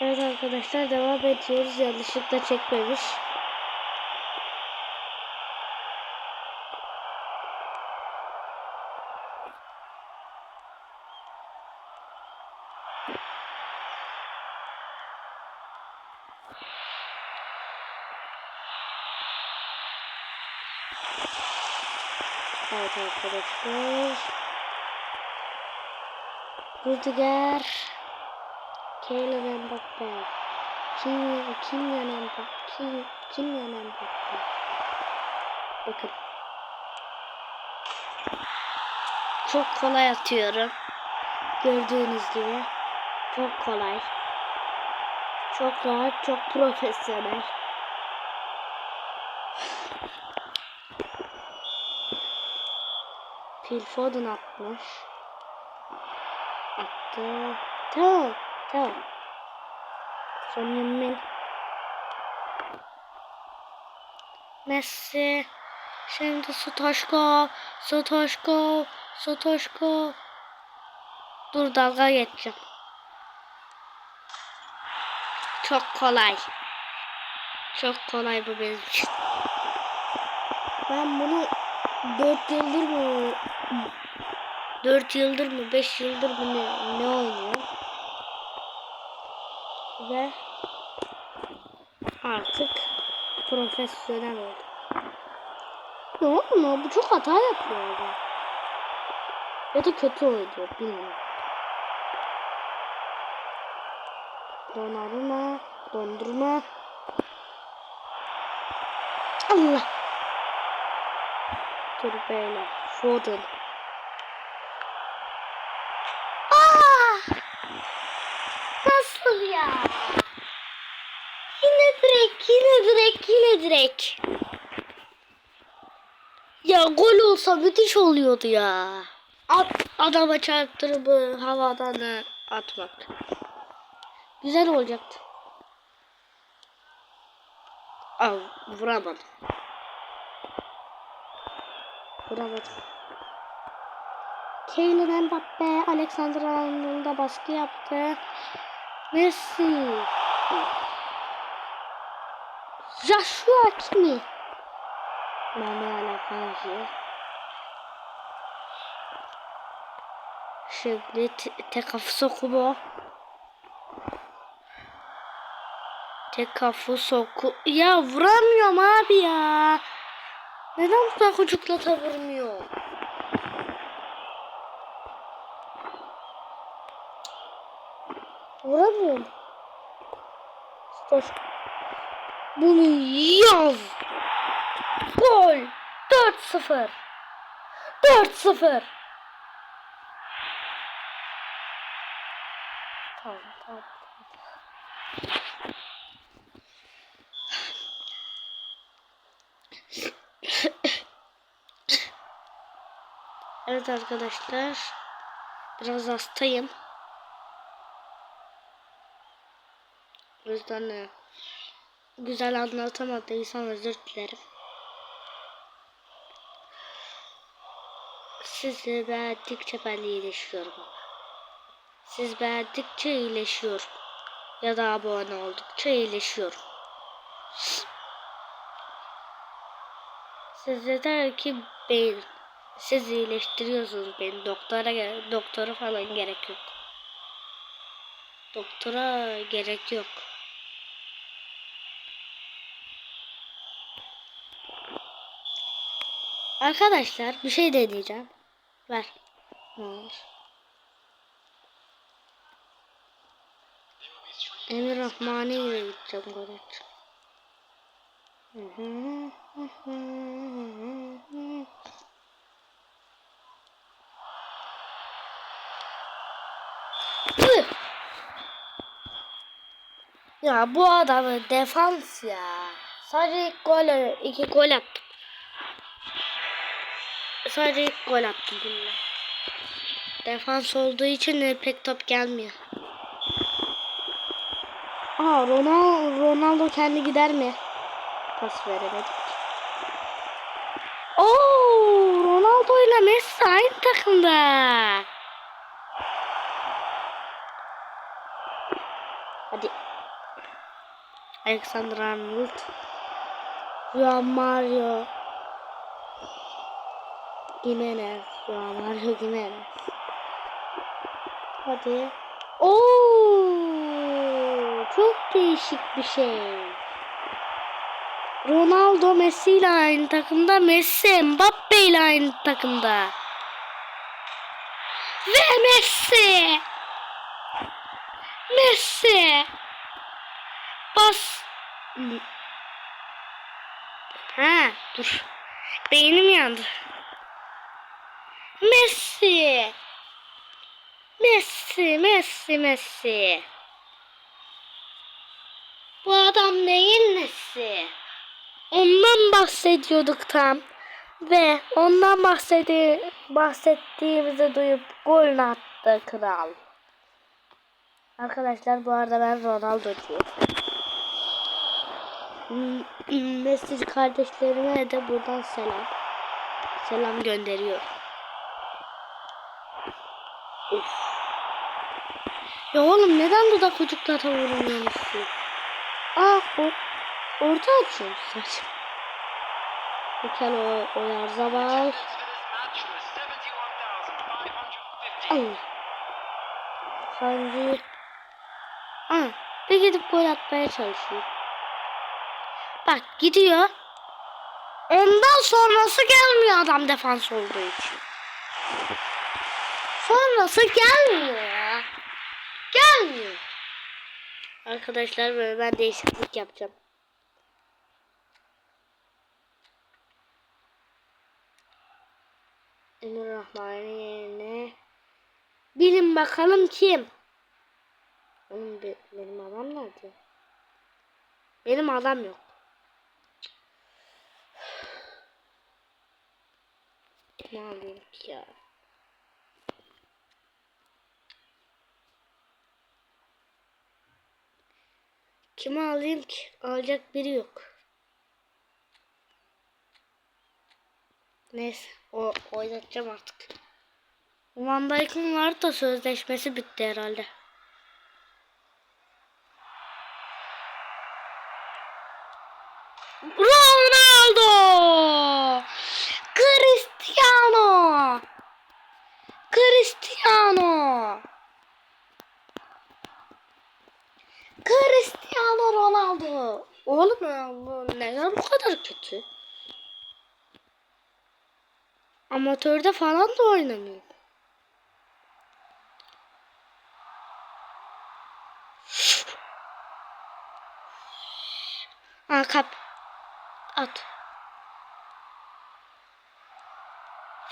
Evet arkadaşlar devam ediyoruz. Yanlışlıkla çekmemiş. Evet arkadaşlar. Rüdiger. Kylian Mbappe. Kim, Kylian Mbappe. Kylian Mbappe. Bakın. Çok kolay atıyorum. Gördüğünüz gibi. Çok kolay. Çok rahat, çok profesyonel. Phil Foden atmış. Attı. Tamam. Tamam. Son Yemin. Messi. Şimdi Stoşko. Stoşko. Stoşko. Dur dalga geçeceğim. Çok kolay. Çok kolay bu benim için. Ben bunu 4 yıldır mı 4 yıldır mı 5 yıldır mı ne, ne oynuyorum. Ve artık profesyonel oldum. Ne oldu? Bu çok hata yapıyor ya. Ya da kötü oynuyor bilmiyorum. Donnarumma, dondurma. Allah. Dur beyler. Foden. Aa! Nasıl ya? Yine direkt, yine direkt, yine direkt. Ya gol olsa müthiş oluyordu ya. At, adama çarptırıp e, havadan e, atmak. Güzel olacaktı. Aa, vuramadım. Vuramadım. Kylian Mbappe, Alexander Arnold'a baskı yaptı. Messi. Joshua Kimi. Manuel Akanji. Şimdi Tekafuso Kubo. Tekafuso Kubo. Ya vuramıyorum abi ya. Neden bu da kucuklata vurmuyor? Vuramıyorum. Stoş. Bunu yaz. Gol. 4-0. 4-0. Tamam, tamam. Evet arkadaşlar. Biraz hastayım. O yüzden güzel anlatamadıysam özür dilerim. Sizi beğendikçe ben iyileşiyorum. Siz beğendikçe iyileşiyorum. Ya da abone oldukça iyileşiyorum. Siz yeter ki beğenin. Siz iyileştiriyorsunuz beni. Doktora doktora falan gerek yok. Doktora gerek yok. Arkadaşlar bir şey deneyeceğim. Ver. Ne olur. Emir Rahmani ile gideceğim. Tüh! Ya bu adamın defans ya. Sadece gol, iki gol attım. Sadece ilk gol attım bununla. Defans olduğu için pek top gelmiyor. Aa Ronaldo, Ronaldo kendi gider mi? Pas veremedik. Oo Ronaldo ile Messi aynı takımda. Hadi. Alexander Arnold. Juan Mario. Jimenez. Juan Mario. Hadi. Oo, çok değişik bir şey. Ronaldo Messi ile aynı takımda, Messi Mbappe ile aynı takımda. Ve Messi. Messi. Bas. Ha, dur. Beynim yandı. Messi. Messi, Messi, Messi. Bu adam neyin nesi? Ondan bahsediyorduk tam. Ve ondan bahsedi bahsettiğimizi duyup gol attı kral. Arkadaşlar bu arada ben Ronaldo'cuyum. M- Messi kardeşlerime de buradan selam. Selam gönderiyor. Ya oğlum neden dudak ucuklara vurmuyormuşsun? Ah o orta açıyor saçım. Mikel o Oyarzabal. Allah. Sanki Ha, bir gidip gol atmaya çalışıyor. Bak gidiyor. Ondan sonrası gelmiyor adam defans olduğu için. Sonrası gelmiyor ya. Gelmiyor. Arkadaşlar böyle ben değişiklik yapacağım. Emir Rahman'ın yerine bilin bakalım kim? Oğlum be- benim adam nerede? Benim adam yok. Ne alayım ya? Kimi alayım ki? Alacak biri yok. Neyse o oynatacağım artık. Van Dijk'ın var da sözleşmesi bitti herhalde. Ronaldo! Cristiano! Cristiano! Cristiano Ronaldo. Oğlum bu neden bu kadar kötü? Amatörde falan da oynamıyor. Ha kap. At.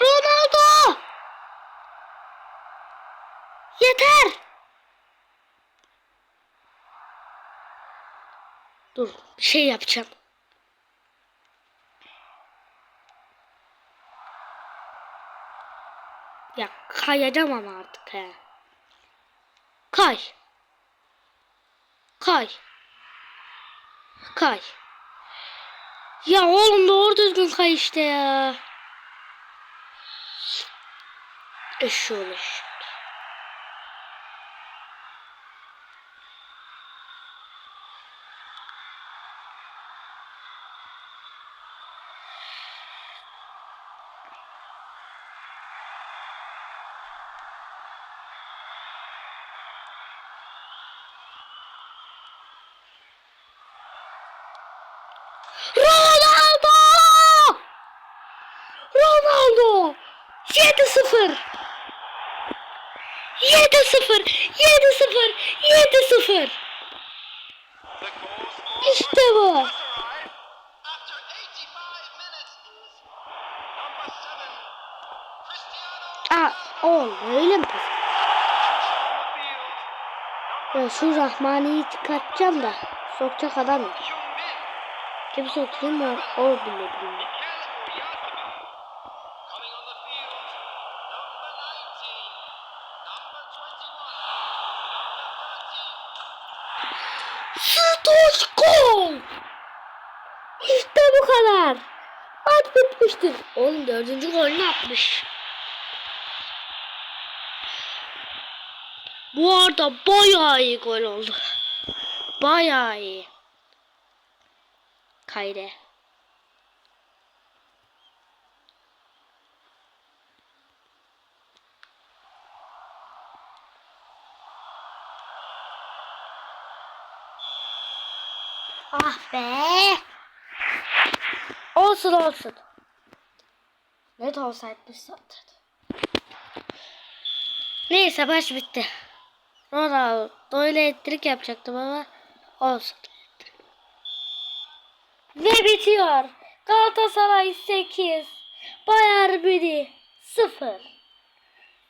Ronaldo! Yeter! Dur bir şey yapacağım. Ya kayacağım ama artık he. Kay. Kay. Kay. Ya oğlum doğru düzgün kay işte ya. Eşşoğlu Ronaldo! Ronaldo! 7-0. 7-0. 7-0. 7-0. İşte bu. Aa, oğlum öyle mi? Ya şu Rahmani'yi çıkartacağım da sokacak adam yok. Kim sokayım o, bile bilmiyor. Stoşko! İşte bu kadar. Maç bitmiştir. Oğlum dördüncü golünü atmış. Bu arada bayağı iyi gol oldu. bayağı iyi. Kayre. Ah be. Olsun olsun. Net olsaymış zaten. Neyse maç bitti. Ronaldo öyle elektrik yapacaktım ama olsun. Ve bitiyor. Galatasaray 8. Bayern Münih 0.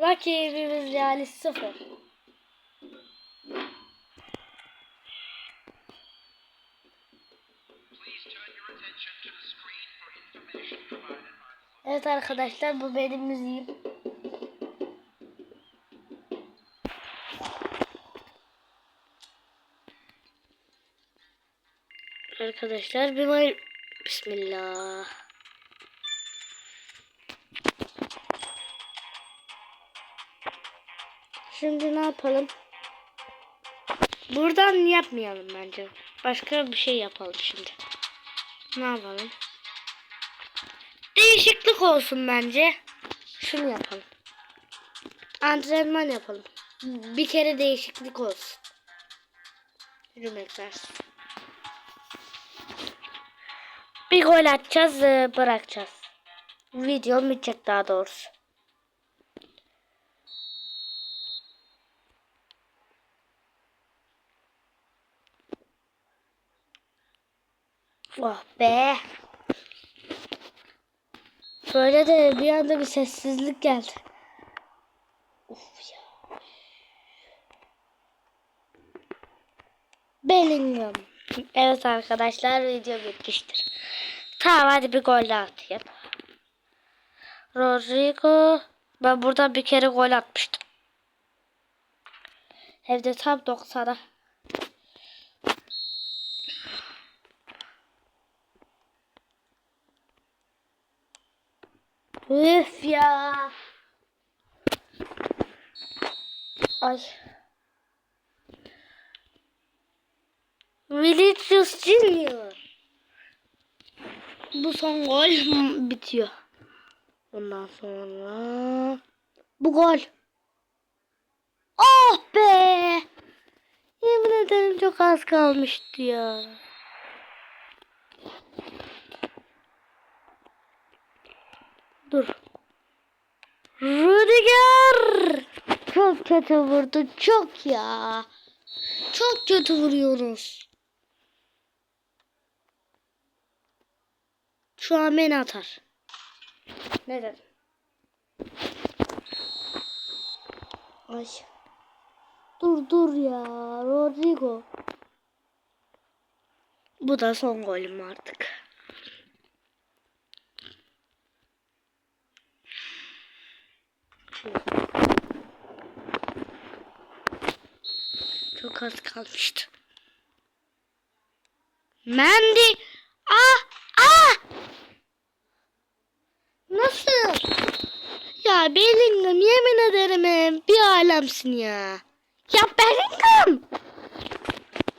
Rakibimiz yani 0. Evet arkadaşlar bu benim müziğim. Arkadaşlar bir may Bismillah. Şimdi ne yapalım? Buradan yapmayalım bence. Başka bir şey yapalım şimdi. Ne yapalım? Değişiklik olsun bence. Şunu yapalım. Antrenman yapalım. Bir kere değişiklik olsun. Yürüme egzersizi. Bir gol atacağız, e, bırakacağız. Video bitecek daha doğrusu. Vah be. Böyle de bir anda bir sessizlik geldi. Uf ya. Bellingham. Evet arkadaşlar video bitmiştir. Tamam hadi bir gol atayım. Rodrigo. Ben burada bir kere gol atmıştım. Evde tam 90'a. Üf ya. Ay. Vinicius Junior. Bu son gol bitiyor. Ondan sonra bu gol. Oh be! Yemin ederim çok az kalmıştı ya. Dur. Rüdiger! Çok kötü vurdu. Çok ya. Çok kötü vuruyoruz. Şu an beni atar. Neden? Ay. Dur dur ya. Rodrigo. Bu da son golüm artık. Çok az kalmıştı. Mendy. Ah! Ah! Nasıl? Ya Bellingham yemin ederim bir alemsin ya. Ya Bellingham!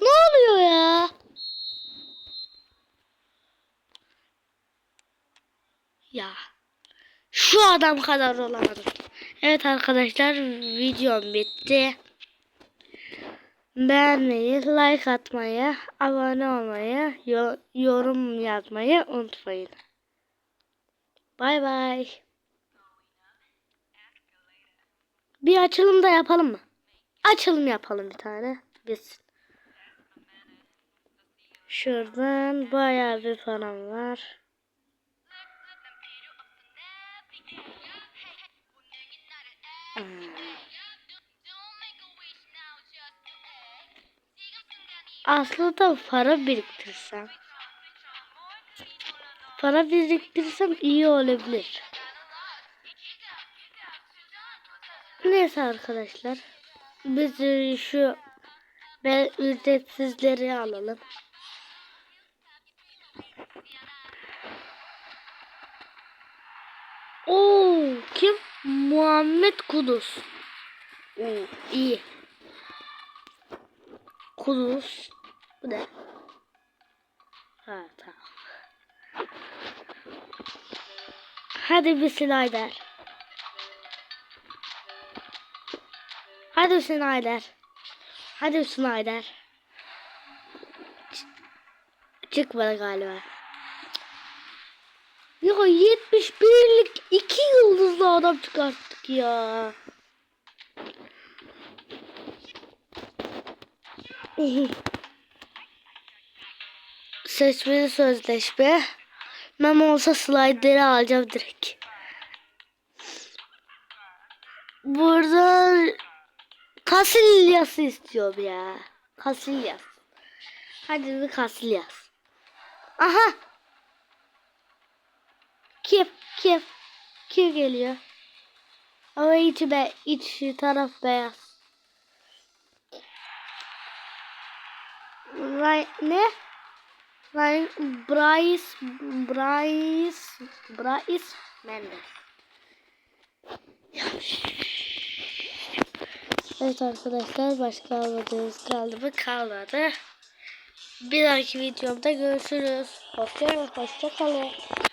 Ne oluyor ya? Ya. Şu adam kadar olamadım. Evet arkadaşlar videom bitti. Beğenmeyi, like atmayı, abone olmayı, yo- yorum yazmayı unutmayın. Bay bay. Bir açılım da yapalım mı? Açılım yapalım bir tane. Biz. Şuradan bayağı bir param var. Aslında para biriktirsem. Para biriktirsem iyi olabilir. Neyse arkadaşlar. Biz e, şu ben ücretsizleri alalım. Oo, kim? Muhammed Kudus. Oo, iyi. Kudus Bu ne? Ha tamam. Hadi bir slider. Hadi Snyder. Hadi Snyder. Ç- Çıkmadı galiba. Ya 71'lik iki yıldızlı adam çıkarttık ya. Seçmeli sözleşme. Mem olsa slider'ı alacağım direkt. Burada Kasilyas'ı istiyorum ya. Kasilyas. Hadi bir Kasilyas. Aha. Kim? Kim? Kim geliyor? Ama içi be, iç taraf beyaz. Ray, ne? Ryan, Bryce, Bryce, Bryce Mendes. Evet arkadaşlar başka almadığımız kaldı mı kalmadı. Bir dahaki videomda görüşürüz. Hoşça, hoşça.